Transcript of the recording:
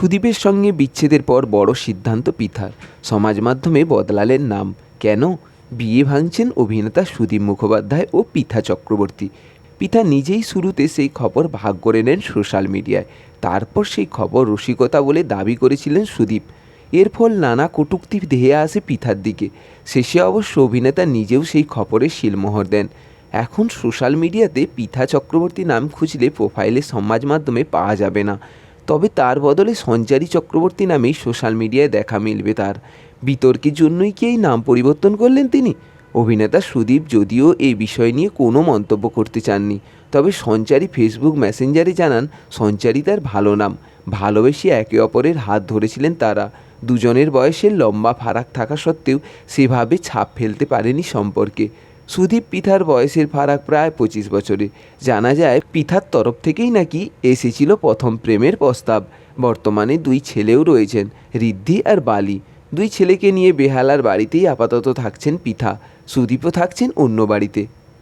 সুদীপের সঙ্গে বিচ্ছেদের পর বড় সিদ্ধান্ত পিথার। সমাজ মাধ্যমে বদলালেন নাম। কেন? বিয়ে ভাঙছেন অভিনেতা সুদীপ মুখোপাধ্যায় ও পিথা চক্রবর্তী। পিতা নিজেই শুরুতে সেই খবর ভাগ করে নেন সোশ্যাল মিডিয়ায়। তারপর সেই খবর রসিকতা বলে দাবি করেছিলেন সুদীপ। এর ফল নানা কটূক্তি ধেয়ে আসে পিথার দিকে। শেষে অবশ্য অভিনেতা নিজেও সেই খবরে শিলমোহর দেন। এখন সোশ্যাল মিডিয়াতে পিথা চক্রবর্তী নাম খুঁজলে প্রোফাইলে সমাজ মাধ্যমে পাওয়া যাবে না। তবে তার বদলে সঞ্চারী চক্রবর্তী নামেই সোশ্যাল মিডিয়ায় দেখা মিলবে তার। বিতর্কের জন্যই কি এই নাম পরিবর্তন করলেন তিনি? অভিনেতা সুদীপ যদিও এই বিষয় নিয়ে কোনো মন্তব্য করতে চাননি। তবে সঞ্চারী ফেসবুক মেসেঞ্জারে জানান, সঞ্চারী তার ভালো নাম। ভালোবেসে একে অপরের হাত ধরেছিলেন তারা। দুজনের বয়সের লম্বা ফারাক থাকা সত্ত্বেও সেভাবে ছাপ ফেলতে পারেনি সম্পর্কে। সুদীপ পিথার বয়সের ফারাক প্রায় পঁচিশ বছরে জানা যায় পিথার তরফ থেকেই নাকি এসেছিল প্রথম প্রেমের প্রস্তাব। বর্তমানে দুই ছেলেও রয়েছেন, ঋদ্ধি আর বালি। দুই ছেলেকে নিয়ে বেহালার বাড়িতেই আপাতত থাকছেন পিথা সুদীপও থাকছেন অন্য বাড়িতে।